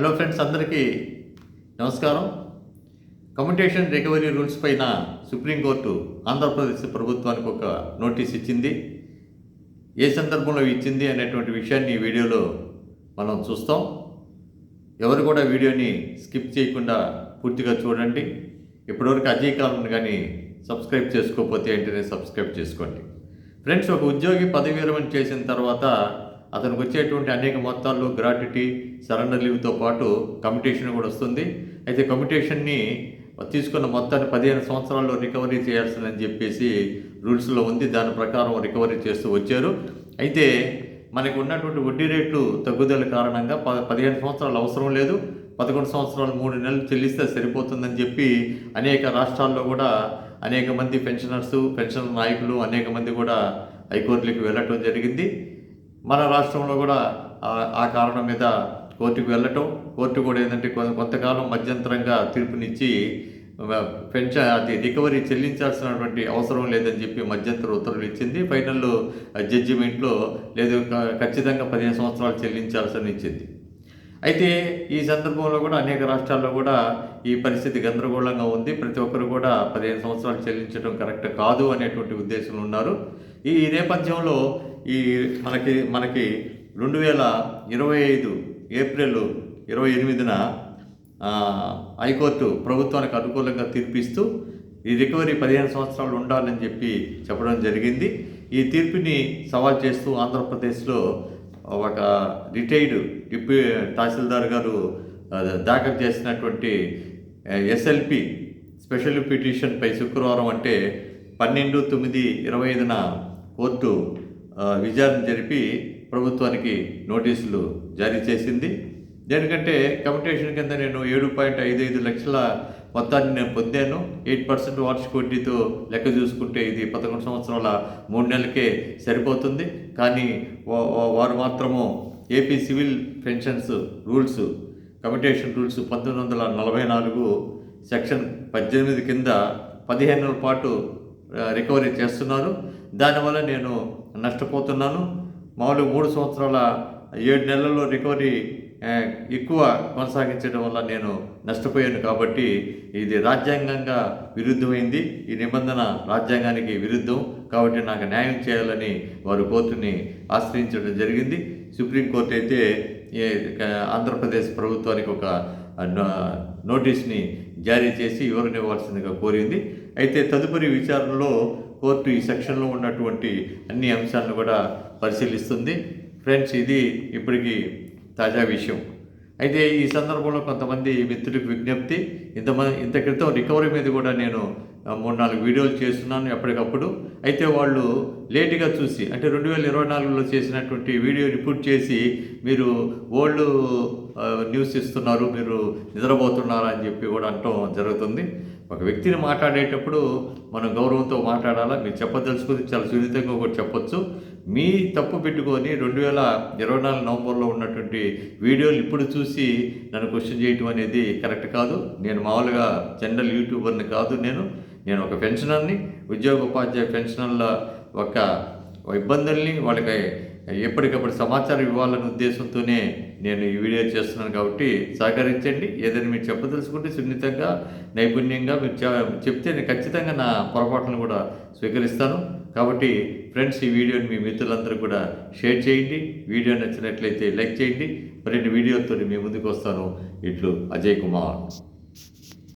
Hello friends అందరికీ నమస్కారం. Communication recovery rules పైన సుప్రీంకోర్టు ఆంధ్రప్రదేశ్ ప్రభుత్వానికి ఒక నోటీస్ ఇచ్చింది. ఏ సందర్భంలో ఇచ్చింది అనేటువంటి విషయాన్ని ఈ వీడియోలో మనం చూస్తాం. ఎవరు కూడా వీడియోని స్కిప్ చేయకుండా పూర్తిగా చూడండి. ఇప్పటివరకు అజయ్ కాలం కానీ సబ్స్క్రైబ్ చేసుకోకపోతే వెంటనే సబ్స్క్రైబ్ చేసుకోండి. ఫ్రెండ్స్ ఒక ఉద్యోగి పదవి విరమణ చేసిన తర్వాత అతనికి వచ్చేటువంటి అనేక మొత్తాల్లో గ్రాట్యుటీ సరెండర్ లీవ్తో పాటు కమిటేషన్ కూడా వస్తుంది. అయితే కమిటేషన్ని తీసుకున్న మొత్తాన్ని పదిహేను సంవత్సరాల్లో రికవరీ చేయాల్సిందని చెప్పేసి రూల్స్లో ఉంది. దాని ప్రకారం రికవరీ చేస్తూ వచ్చారు. అయితే మనకు ఉన్నటువంటి వడ్డీ రేట్లు తగ్గుదల కారణంగా ప పదిహేను సంవత్సరాలు అవసరం లేదు. పదకొండు సంవత్సరాలు మూడు నెలలు చెల్లిస్తే సరిపోతుందని చెప్పి అనేక రాష్ట్రాల్లో కూడా అనేక మంది పెన్షనర్స్ పెన్షన్ నాయకులు అనేక మంది కూడా హైకోర్టులకు వెళ్ళటం జరిగింది. మన రాష్ట్రంలో కూడా ఆ- కారణం మీద కోర్టుకు వెళ్ళటం. కోర్టు కూడా ఏంటంటే కొంత కొంతకాలం మధ్యంతరంగా తీర్పునిచ్చి పెన్షన్ అది రికవరీ చెల్లించాల్సినటువంటి అవసరం లేదని చెప్పి మధ్యంతర ఉత్తర్వులు ఇచ్చింది. ఫైనల్ జడ్జిమెంట్లో లేదు ఖచ్చితంగా పదిహేను సంవత్సరాలు చెల్లించాల్సిన ఇచ్చింది అయితే ఈ సందర్భంలో కూడా అనేక రాష్ట్రాల్లో కూడా ఈ పరిస్థితి గందరగోళంగా ఉంది. ప్రతి ఒక్కరు కూడా పదిహేను సంవత్సరాలు చెల్లించడం కరెక్ట్ కాదు అనేటువంటి ఉద్దేశంలో ఉన్నారు. ఈ నేపథ్యంలో ఈ మనకి మనకి రెండు వేల ఇరవై ఐదు ఏప్రిల్ ఇరవై ఎనిమిదిన హైకోర్టు ప్రభుత్వానికి అనుకూలంగా తీర్పిస్తూ ఈ రికవరీ పదిహేను సంవత్సరాలు ఉండాలని చెప్పి చెప్పడం జరిగింది. ఈ తీర్పుని సవాల్ చేస్తూ ఆంధ్రప్రదేశ్లో ఒక రిటైర్డ్ డిప్యూ తహసీల్దార్ గారు దాఖలు చేసినటువంటి ఎస్ఎల్పి స్పెషల్ పిటిషన్పై శుక్రవారం అంటే పన్నెండు తొమ్మిది ఇరవై ఐదున కోర్టు విచారణ జరిపి ప్రభుత్వానికి నోటీసులు జారీ చేసింది. దేనికంటే కమిటేషన్ కింద నేను ఏడు పాయింట్ ఐదు ఐదు లక్షల మొత్తాన్ని నేను పొందాను. ఎయిట్ పర్సెంట్ వార్షిక వడ్డీతో లెక్క చూసుకుంటే ఇది పదకొండు సంవత్సరాల మూడు నెలలకే సరిపోతుంది. కానీ వారు మాత్రము AP civil pensions rules commutation rules పంతొమ్మిది వందల నలభై నాలుగు సెక్షన్ పద్దెనిమిది కింద పదిహేనుల పాటు రికవరీ చేస్తున్నారు. దానివల్ల నేను నష్టపోతున్నాను. మామూలుగా మూడు సంవత్సరాల ఏడు నెలల్లో రికవరీ ఎక్కువ కొనసాగించడం వల్ల నేను నష్టపోయాను కాబట్టి ఇది రాజ్యాంగంగా విరుద్ధమైంది. ఈ నిబంధన రాజ్యాంగానికి విరుద్ధం కాబట్టి నాకు న్యాయం చేయాలని వారు కోర్టుని ఆశ్రయించడం జరిగింది. సుప్రీంకోర్టు అయితే ఆంధ్రప్రదేశ్ ప్రభుత్వానికి ఒక నోటీస్ని జారీ చేసి వివరణివ్వాల్సిందిగా కోరింది. అయితే తదుపరి విచారణలో కోర్టు ఈ సెక్షన్లో ఉన్నటువంటి అన్ని అంశాలను కూడా పరిశీలిస్తుంది. ఫ్రెండ్స్ ఇది ఇప్పటికీ తాజా విషయం. అయితే ఈ సందర్భంలో కొంతమంది మిత్రులకు విజ్ఞప్తి ఇంతమంది ఇంత క్రితం రికవరీ మీద కూడా నేను మూడు నాలుగు వీడియోలు చేస్తున్నాను ఎప్పటికప్పుడు. అయితే వాళ్ళు లేటుగా చూసి అంటే రెండు వేల ఇరవై నాలుగులో చేసినటువంటి వీడియో రిపోర్ట్ చేసి మీరు ఓల్డ్ న్యూస్ ఇస్తున్నారు మీరు నిద్రపోతున్నారా అని చెప్పి కూడా అనటం జరుగుతుంది. ఒక వ్యక్తిని మాట్లాడేటప్పుడు మనం గౌరవంతో మాట్లాడాలా? మీరు చెప్పదలుచుకుంది చాలా సున్నితంగా కూడా చెప్పొచ్చు. మీ తప్పు పెట్టుకొని రెండు వేల ఇరవై నాలుగు నవంబర్లో ఉన్నటువంటి వీడియోలు ఇప్పుడు చూసి నన్ను క్వశ్చన్ చేయటం అనేది కరెక్ట్ కాదు. నేను మామూలుగా జనరల్ యూట్యూబర్ని కాదు నేను. నేను ఒక పెన్షనర్ని ఉద్యోగ ఉపాధ్యాయ పెన్షనర్ల ఒక ఇబ్బందుల్ని వాళ్ళకి ఎప్పటికప్పుడు సమాచారం ఇవ్వాలనే ఉద్దేశంతోనే నేను ఈ వీడియో చేస్తున్నాను కాబట్టి సహకరించండి. ఏదైనా మీరు చెప్పదలుచుకుంటే సున్నితంగా నైపుణ్యంగా మీరు చెప్తే నేను ఖచ్చితంగా నా పొరపాట్లను కూడా స్వీకరిస్తాను. కాబట్టి ఫ్రెండ్స్ ఈ వీడియోని మీ మిత్రులందరూ కూడా షేర్ చేయండి. వీడియో నచ్చినట్లయితే లైక్ చేయండి. మరిన్ని వీడియోతో మీ ముందుకు వస్తాను. ఇట్లు అజయ్ కుమార్.